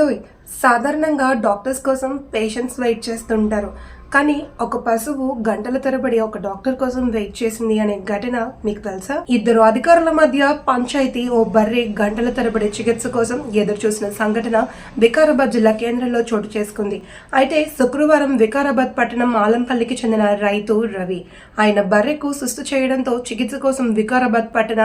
ఏమండోయ్ సాధారణంగా డాక్టర్స్ కోసం పేషెంట్స్ వెయిట్ చేస్తుంటారు. కానీ ఒక పశువు గంటల తరబడి ఒక డాక్టర్ కోసం వెయిట్ చేసింది అనే ఘటన మీకు తెలుసా? ఇద్దరు అధికారుల మధ్య పంచాయతీ ఓ బర్రె గంటల తరబడి చికిత్స కోసం ఎదురు చూసిన సంఘటన వికారాబాద్ జిల్లా కేంద్రంలో చోటు చేసుకుంది. అయితే శుక్రవారం వికారాబాద్ పట్టణం ఆలంపల్లికి చెందిన రైతు రవి. ఆయన బర్రెకు సుస్థు చేయడంతో చికిత్స కోసం వికారాబాద్ పట్టణ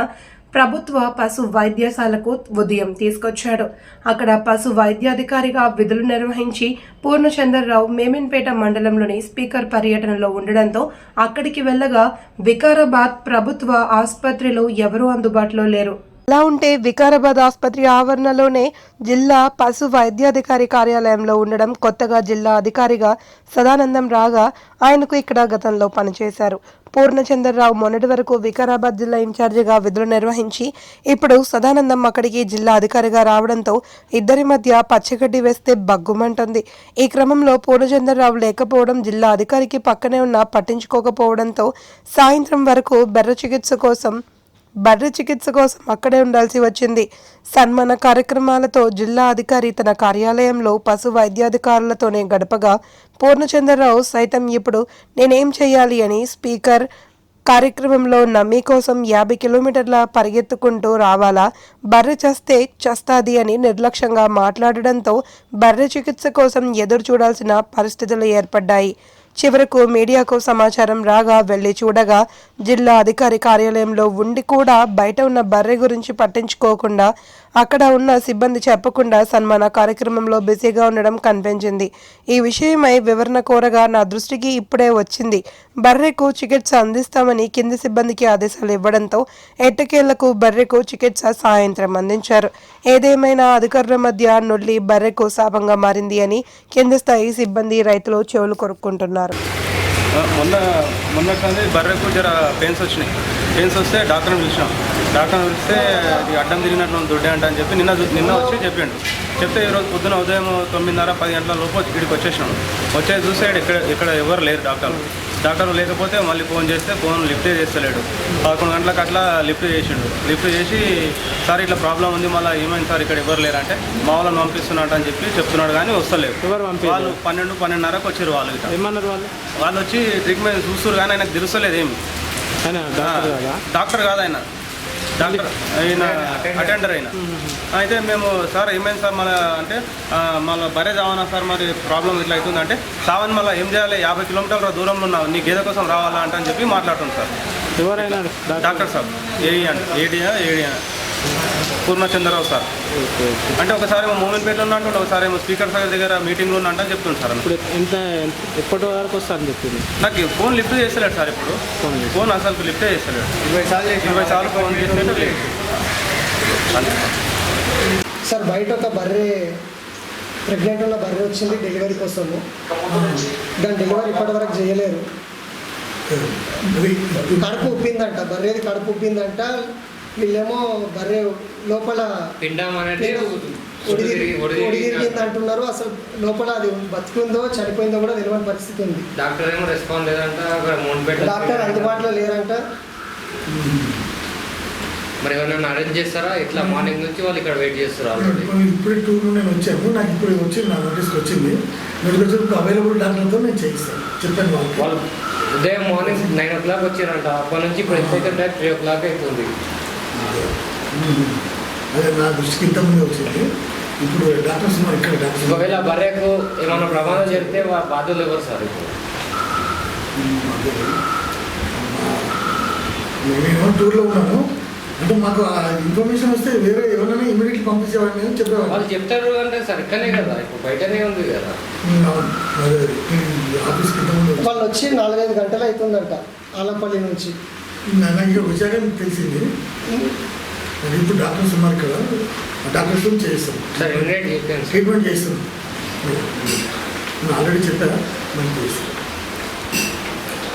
ప్రభుత్వ పశు వైద్యశాలకు ఉదయం తీసుకొచ్చాడు. అక్కడ పశు వైద్యాధికారిగా విధులు నిర్వహించి పూర్ణచంద్రరావు మేమిన్పేట మండలంలోని స్పీకర్ పర్యటనలో ఉండడంతో అక్కడికి వెళ్ళగా వికారాబాద్ ప్రభుత్వ ఆసుపత్రిలో ఎవరూ అందుబాటులో లేరు. అలా ఉంటే వికారాబాద్ ఆసుపత్రి ఆవరణలోనే జిల్లా పశు వైద్యాధికారి కార్యాలయంలో ఉండడం కొత్తగా జిల్లా అధికారిగా సదానందం రాగా ఆయనకు ఇక్కడ గతంలో పనిచేశారు. పూర్ణచంద్రరావు మొన్నటి వరకు వికారాబాద్ జిల్లా ఇన్ఛార్జిగా విధులు నిర్వహించి ఇప్పుడు సదానందం అక్కడికి జిల్లా అధికారిగా రావడంతో ఇద్దరి మధ్య పచ్చగడ్డి వేస్తే బగ్గుమంటుంది. ఈ క్రమంలో పూర్ణచంద్రరావు లేకపోవడం జిల్లా అధికారికి పక్కనే ఉన్న పట్టించుకోకపోవడంతో సాయంత్రం వరకు బెర్ర చికిత్స కోసం బర్రె చికిత్స కోసం అక్కడే ఉండాల్సి వచ్చింది. సన్మాన కార్యక్రమాలతో జిల్లా అధికారి తన కార్యాలయంలో పశు వైద్యాధికారులతోనే గడపగా పూర్ణచంద్రరావు సైతం ఇప్పుడు నేనేం చేయాలి అని స్పీకర్ కార్యక్రమంలో నమ్మి కోసం యాభై కిలోమీటర్ల పరిగెత్తుకుంటూ రావాలా? బర్రె చస్తే చస్తాది అని నిర్లక్ష్యంగా మాట్లాడడంతో బర్రె చికిత్స కోసం ఎదురు చూడాల్సిన పరిస్థితులు ఏర్పడ్డాయి. చివరకు మీడియాకు సమాచారం రాగా వెళ్ళి చూడగా జిల్లా అధికారి కార్యాలయంలో ఉండి కూడా బయట ఉన్న బర్రె గురించి పట్టించుకోకుండా అక్కడ ఉన్న సిబ్బంది చెప్పకుండా సన్మాన కార్యక్రమంలో బిజీగా ఉండడం కనిపించింది. ఈ విషయమై వివరణ కోరగా నా దృష్టికి ఇప్పుడే వచ్చింది. బర్రెకు చికిత్స అందిస్తామని కింది సిబ్బందికి ఆదేశాలు ఇవ్వడంతో ఎట్టకేళ్ళకు బర్రెకు చికిత్స సాయంత్రం అందించారు. ఏదేమైనా అధికారుల మధ్య నొల్లి బర్రెకు శాపంగా మారింది అని కింది స్థాయి సిబ్బంది రైతులు చెవులు కొరుక్కుంటున్నారు. మొన్న మొన్న కానీ బర్రెకు జర పెయిన్స్ వచ్చినాయి. పెయిన్స్ వస్తే డాక్టర్ని పిలిచినాం. డాక్టర్ని పిలిస్తే అది అడ్డం తిరిగినట్లు దొడ్డే అంట అని చెప్పి నిన్న నిన్న వచ్చి చెప్పిండు. చెప్తే ఈరోజు పొద్దున ఉదయం తొమ్మిదిన్నర పది గంటల లోపు ఇక్కడికి వచ్చేసినాం. వచ్చేసి చూస్తే ఇక్కడ ఇక్కడ ఎవరు లేరు డాక్టర్లు. డాక్టర్ లేకపోతే మళ్ళీ ఫోన్ చేస్తే ఫోన్ లిఫ్ట్ చేస్తలేడు. పదకొండు గంటలకు అట్లా లిఫ్ట్ చేసిండు. లిఫ్ట్ చేసి సార్ ఇట్లా ప్రాబ్లం ఉంది మళ్ళీ ఏమైంది సార్? ఇక్కడ ఎవరు లేరంటే మా వాళ్ళని పంపిస్తున్నట్టు అని చెప్పి చెప్తున్నాడు కానీ వస్తలేరు ఎవరు? వాళ్ళు పన్నెండు పన్నెండున్నరకు వచ్చారు వాళ్ళు ఇట్లా. ఏమన్నారు వాళ్ళు? వాళ్ళు వచ్చి ట్రీట్మెంట్ చూస్తారు కానీ ఆయనకు తెలుస్తలేదు ఏమి. డాక్టర్ కాదు ఆయన. డాక్టర్ ఆయన అటెండర్ అయిన. అయితే మేము సార్ ఏమైంది సార్ మన అంటే మళ్ళీ బరే చావనా సార్ మరి ప్రాబ్లం ఇట్లా అవుతుంది అంటే సావన్ మళ్ళీ ఏం చేయాలి? యాభై కిలోమీటర్ల దూరంలో ఉన్నావు నీ గేదె కోసం రావాలా అంటే అని చెప్పి మాట్లాడుతుంది సార్. ఎవరైనా డాక్టర్ సార్ అంటే ఏడియా ఏడియా పూర్ణచంద్రరావు సార్. Okay okay. అంటే ఒకసారి ఏమో మోమిన్పేటలో ఉన్నా అంటే ఒకసారి ఏమో స్పీకర్ సార్ దగ్గర మీటింగ్లో ఉన్నా అంటే చెప్తుంది సార్ ఇప్పుడు ఎంత ఎప్పటి వరకు వస్తారని చెప్పింది నాకు ఫోన్ లిఫ్ట్ చేస్తలేడు సార్ ఇప్పుడు. ఫోన్ అసలు లిఫ్ట్ చేస్తలేడు. ఇరవై సార్లు ఇరవై సార్లు ఫోన్ చేసినట్టు లేదు సార్. బయట ఒక బర్రె ప్రెగ్నెంట్ ఉన్న బర్రె వచ్చింది డెలివరీ కోసము దాని డెలివరీ ఇప్పటివరకు చేయలేరు కడుపు ఉప్పిందంట బర్రెది కడుపు ఉప్పిందంట వీళ్ళేమో బర్రె లోపల పిండం అనేది అంటున్నారు అసలు లోపల అది బతుకుందో చనిపోయిందో కూడా తెలియని పరిస్థితి ఉంది. డాక్టర్ ఏమో రెస్పాండ్ లేదంట డాక్టర్ అందుబాటులో లేరంట. మరి ఎవరైనా అరేంజ్ చేస్తారా? ఇట్లా మార్నింగ్ నుంచి వాళ్ళు ఇక్కడ వెయిట్ చేస్తారు ఆల్రెడీ ఇప్పుడు టూర్ నేను వచ్చాను. నాకు ఇప్పుడు వచ్చింది నా నోటీస్కి వచ్చింది. మెడికల్ ఇప్పుడు అవైలబుల్ డాక్టర్తో నేను చేయిస్తాను. చెప్పాను వాళ్ళకి వాళ్ళు ఉదయం మార్నింగ్ నైన్ ఓ క్లాక్ వచ్చారంట. అప్పటి నుంచి ఇప్పుడు ఎంత అయితే త్రీ ఓ క్లాక్ అవుతుంది. అదే నా దృష్టికి ఇంతకుముందే వచ్చింది. ఇప్పుడు డాక్టర్స్ ఇక్కడ డాక్టర్స్ ఉన్నారు. ఒకవేళ బర్రెకు ఏమైనా ప్రమాదం జరిగితే బాధ్యులు ఎవరు సార్ నేను టూర్లో ఉన్నాను. అంటే మాకు ఆ ఇన్ఫర్మేషన్ వస్తే వేరే ఎవరైనా ఇమీడియట్లీ పంపించేవాడిని అని చెప్పేవాడిని వాళ్ళు చెప్తారు అంటే సార్ ఇక్కడనే కదా ఇప్పుడు బయటనే ఉంది కదా. ఆఫీస్కి వాళ్ళు వచ్చి నాలుగైదు గంటలు అవుతుందంట ఆలంపల్లి నుంచి. వచ్చాక నాకు తెలిసింది. మరి ఇప్పుడు డాక్టర్స్ ఉన్నారు ఆ డాక్టర్స్ సార్ ట్రీట్మెంట్ చేస్తాం? ఆల్రెడీ చెప్పా మనం చేస్తాం